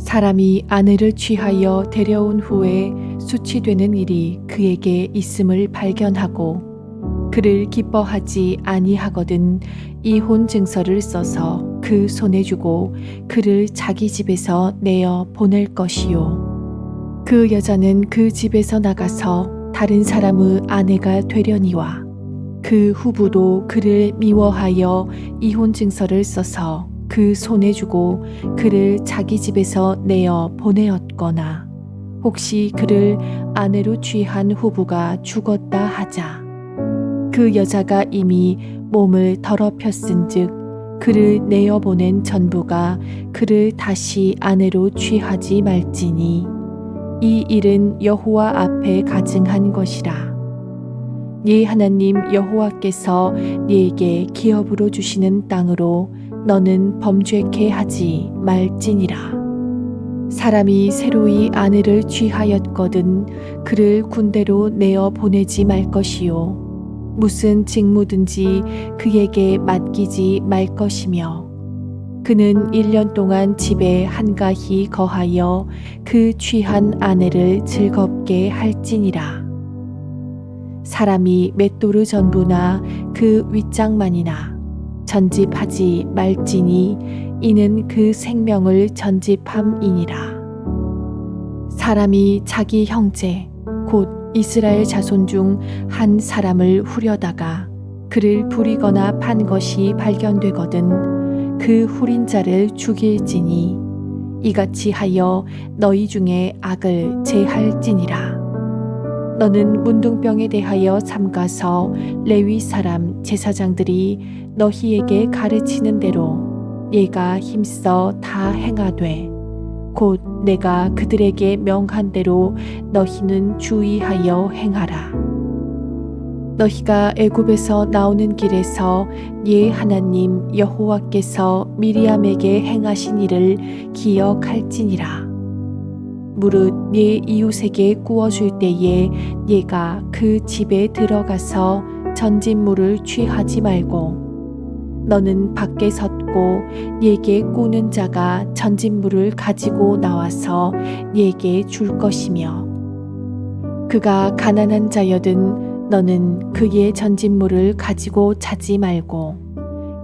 사람이 아내를 취하여 데려온 후에 수치되는 일이 그에게 있음을 발견하고 그를 기뻐하지 아니하거든 이혼 증서를 써서 그 손에 주고 그를 자기 집에서 내어 보낼 것이요. 그 여자는 그 집에서 나가서 다른 사람의 아내가 되려니와 그 후부도 그를 미워하여 이혼 증서를 써서 그 손에 주고 그를 자기 집에서 내어 보내었거나 혹시 그를 아내로 취한 후부가 죽었다 하자 그 여자가 이미 몸을 더럽혔은즉 그를 내어 보낸 전부가 그를 다시 아내로 취하지 말지니 이 일은 여호와 앞에 가증한 것이라. 네 하나님 여호와께서 네게 기업으로 주시는 땅으로 너는 범죄케 하지 말지니라. 사람이 새로이 아내를 취하였거든 그를 군대로 내어 보내지 말 것이요. 무슨 직무든지 그에게 맡기지 말 것이며 그는 1년 동안 집에 한가히 거하여 그 취한 아내를 즐겁게 할지니라. 사람이 맷도르 전부나 그 윗장만이나 전집하지 말지니 이는 그 생명을 전집함이니라. 사람이 자기 형제 곧 이스라엘 자손 중 한 사람을 후려다가 그를 부리거나 판 것이 발견되거든 그 후린 자를 죽일지니 이같이 하여 너희 중에 악을 제할지니라. 너는 문둥병에 대하여 삼가서 레위 사람 제사장들이 너희에게 가르치는 대로 얘가 힘써 다 행하되 곧 내가 그들에게 명한 대로 너희는 주의하여 행하라. 너희가 애굽에서 나오는 길에서 예 하나님 여호와께서 미리암에게 행하신 일을 기억할지니라. 무릇 네 이웃에게 구워줄 때에 네가 그 집에 들어가서 전진물을 취하지 말고 너는 밖에 섰고 네게 꾸는 자가 전진물을 가지고 나와서 네게 줄 것이며 그가 가난한 자여든 너는 그의 전진물을 가지고 자지 말고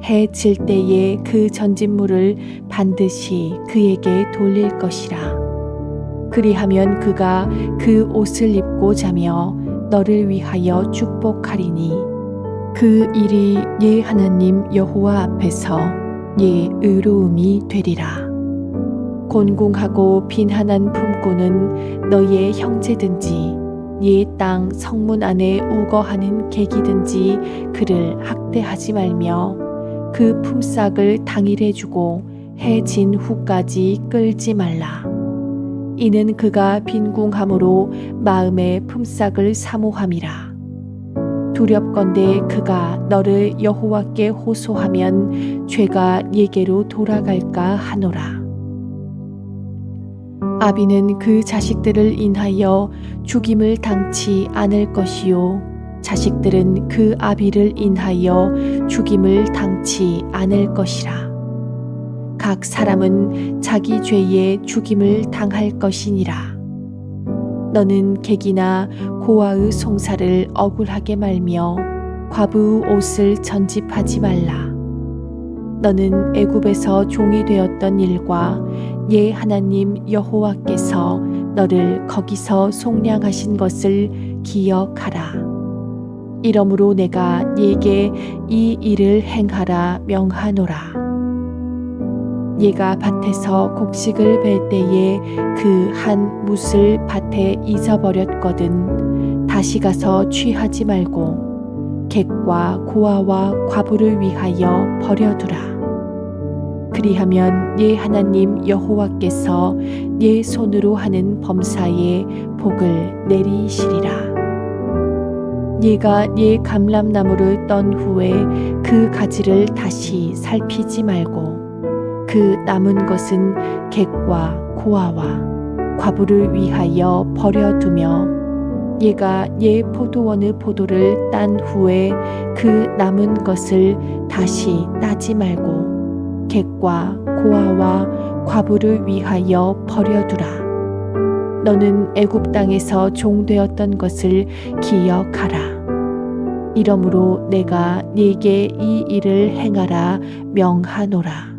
해 질 때에 그 전진물을 반드시 그에게 돌릴 것이라. 그리하면 그가 그 옷을 입고 자며 너를 위하여 축복하리니 그 일이 예 하나님 여호와 앞에서 예 의로움이 되리라. 곤궁하고 빈한한 품고는 너의 형제든지 예 땅 성문 안에 우거하는 객이든지 그를 학대하지 말며 그 품삯을 당일에 주고 해 진 후까지 끌지 말라. 이는 그가 빈궁함으로 마음의 품삯을 사모함이라. 두렵건대 그가 너를 여호와께 호소하면 죄가 네게로 돌아갈까 하노라. 아비는 그 자식들을 인하여 죽임을 당치 않을 것이요 자식들은 그 아비를 인하여 죽임을 당치 않을 것이라. 각 사람은 자기 죄에 죽임을 당할 것이니라. 너는 객이나 고아의 송사를 억울하게 말며 과부의 옷을 전집하지 말라. 너는 애굽에서 종이 되었던 일과 예 하나님 여호와께서 너를 거기서 속량하신 것을 기억하라. 이러므로 내가 네게 이 일을 행하라 명하노라. 얘가 밭에서 곡식을 벨 때에 그한 뭇을 밭에 잊어버렸거든 다시 가서 취하지 말고 객과 고아와 과부를 위하여 버려두라. 그리하면 예 하나님 여호와께서 예 손으로 하는 범사에 복을 내리시리라. 얘가 예 감람나무를 떤 후에 그 가지를 다시 살피지 말고 그 남은 것은 객과 고아와 과부를 위하여 버려두며 얘가 얘 포도원의 포도를 딴 후에 그 남은 것을 다시 따지 말고 객과 고아와 과부를 위하여 버려두라. 너는 애굽 땅에서 종되었던 것을 기억하라. 이러므로 내가 네게 이 일을 행하라 명하노라.